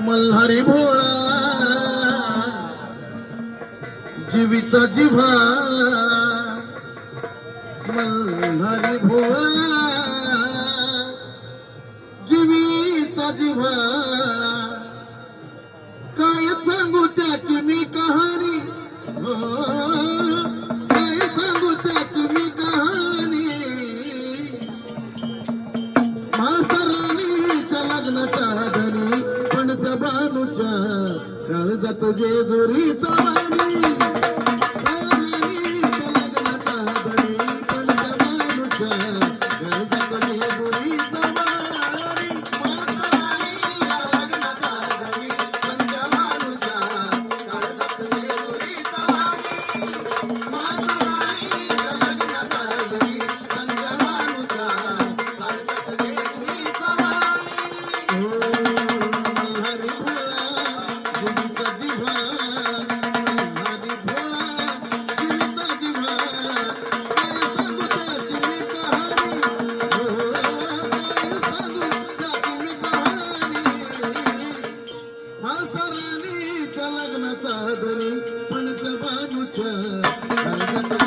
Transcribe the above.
मल्हारी भोळा जीवीचा जिव्हा. मल्हारी भोळा जीवीचा जिव्हा. अनुच्या काळजात जेजुरीचा वाणी. सरानी लग्नाचा धरी पण बाजूच्या